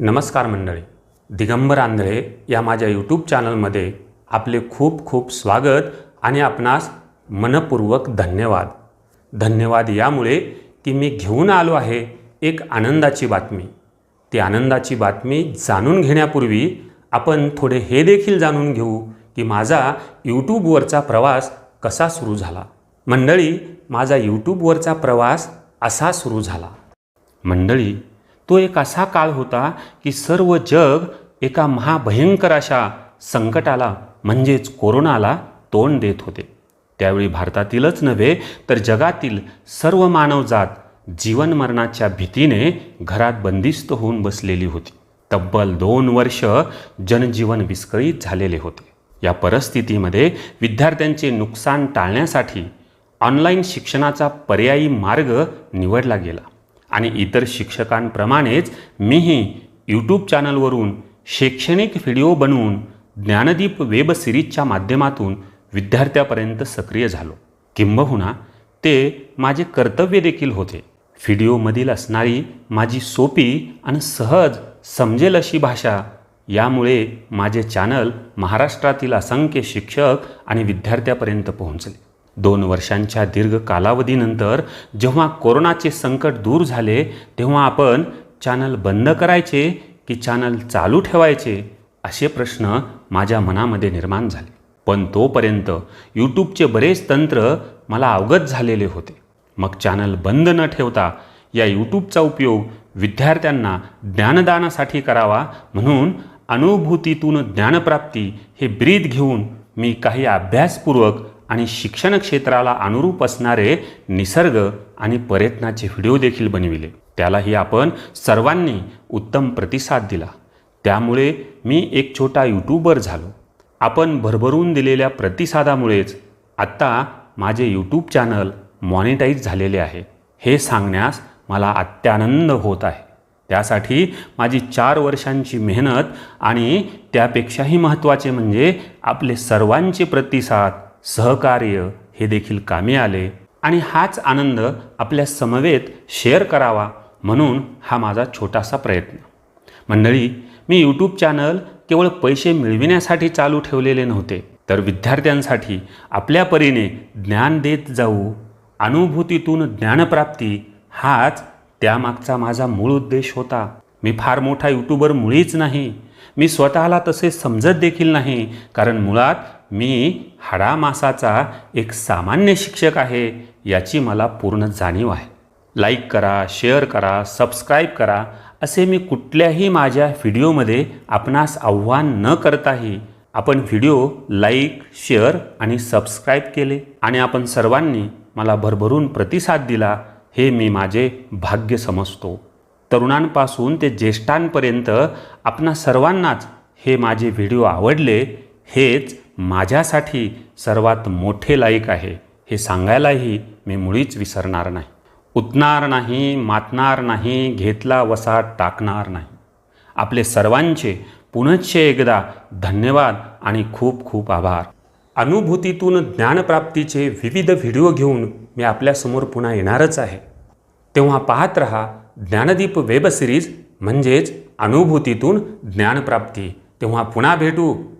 नमस्कार मंडळी. दिगंबर आंधळे या माझ्या यूट्यूब चॅनलमध्ये आपले खूप खूप स्वागत आणि आपणास मनपूर्वक धन्यवाद. धन्यवाद यामुळे की मी घेऊन आलो आहे एक आनंदाची बातमी. ती आनंदाची बातमी जाणून घेण्यापूर्वी आपण थोडे हे देखील जाणून घेऊ की माझा यूट्यूबवरचा प्रवास कसा सुरू झाला. मंडळी माझा यूट्यूबवरचा प्रवास असा सुरू झाला. मंडळी तो एक असा काळ होता की सर्व जग एका महाभयंकर अशा संकटाला म्हणजेच कोरोनाला तोंड देत होते. त्यावेळी भारतातीलच नव्हे तर जगातील सर्व मानवजात जीवनमरणाच्या भीतीने घरात बंदिस्त होऊन बसलेली होती. तब्बल दोन वर्ष जनजीवन विस्कळीत झालेले होते. या परिस्थितीमध्ये विद्यार्थ्यांचे नुकसान टाळण्यासाठी ऑनलाईन शिक्षणाचा पर्यायी मार्ग निवडला गेला. आणि इतर शिक्षकांप्रमाणेच मीही यूट्यूब चॅनलवरून शैक्षणिक व्हिडिओ बनवून ज्ञानदीप वेब सिरीजच्या माध्यमातून विद्यार्थ्यापर्यंत सक्रिय झालो. किंबहुना ते माझे कर्तव्य देखील होते. व्हिडिओमधील असणारी माझी सोपी आणि सहज समजेल अशी भाषा यामुळे माझे चॅनल महाराष्ट्रातील असंख्य शिक्षक आणि विद्यार्थ्यापर्यंत पोहोचले. दोन वर्षांच्या दीर्घ कालावधीनंतर जेव्हा कोरोनाचे संकट दूर झाले तेव्हा आपण चॅनल बंद करायचे की चॅनल चालू ठेवायचे? असे प्रश्न माझ्या मनामध्ये निर्माण झाले. पण तोपर्यंत यूट्यूबचे बरेच तंत्र मला अवगत झालेले होते. मग चॅनल बंद न ठेवता या यूट्यूबचा उपयोग विद्यार्थ्यांना ज्ञानदानासाठी करावा म्हणून अनुभूतीतून ज्ञानप्राप्ती हे ब्रीद घेऊन मी काही अभ्यासपूर्वक आणि शिक्षण क्षेत्राला अनुरूप असणारे निसर्ग आणि पर्यटनाचे व्हिडिओ देखील बनविले. त्यालाही आपण सर्वांनी उत्तम प्रतिसाद दिला. त्यामुळे मी एक छोटा यूट्यूबर झालो. आपण भरभरून दिलेल्या प्रतिसादामुळेच आत्ता माझे यूट्यूब चॅनल मॉनिटाईज झालेले आहे. हे सांगण्यास मला अत्यानंद होत आहे. त्यासाठी माझी चार वर्षांची मेहनत आणि त्यापेक्षाही महत्त्वाचे म्हणजे आपले सर्वांचे प्रतिसाद सहकार्य हे देखील कामी आले आणि हाच आनंद आपल्या समवेत शेअर करावा म्हणून हा माझा छोटासा प्रयत्न. मंडळी मी यूट्यूब चॅनल केवळ पैसे मिळविण्यासाठी चालू ठेवलेले नव्हते तर विद्यार्थ्यांसाठी आपल्या परीने ज्ञान देत जाऊ अनुभूतीतून ज्ञानप्राप्ती हाच त्यामागचा माझा मूळ उद्देश होता. मी फार मोठा यूट्यूबर मुळीच नाही. मी स्वतःला तसे समजत देखील नाही कारण मुळात मी हाडामासाचा एक सामान्य शिक्षक आहे याची मला पूर्ण जाणीव आहे. लाईक करा शेअर करा सबस्क्राईब करा असे मी कुठल्याही माझ्या व्हिडिओमध्ये आपणास आव्हान न करताही आपण व्हिडिओ लाईक शेअर आणि सबस्क्राईब केले आणि आपण सर्वांनी मला भरभरून प्रतिसाद दिला हे मी माझे भाग्य समजतो. तरुणांपासून ते ज्येष्ठांपर्यंत आपणा सर्वांनाच हे माझे व्हिडिओ आवडले हेच माझ्यासाठी सर्वात मोठे लाईक आहे हे सांगायलाही मी मुळीच विसरणार नाही. उतणार नाही मातणार नाही घेतला वसा टाकणार नाही. आपले सर्वांचे पुनश्च एकदा धन्यवाद आणि खूप खूप आभार. अनुभूतीतून ज्ञानप्राप्तीचे विविध व्हिडिओ घेऊन मी आपल्यासमोर पुन्हा येणारच आहे. तेव्हा पाहत रहा ज्ञानदीप वेब सिरीज म्हणजेच अनुभूतीतून ज्ञानप्राप्ती. तेव्हा पुन्हा भेटू.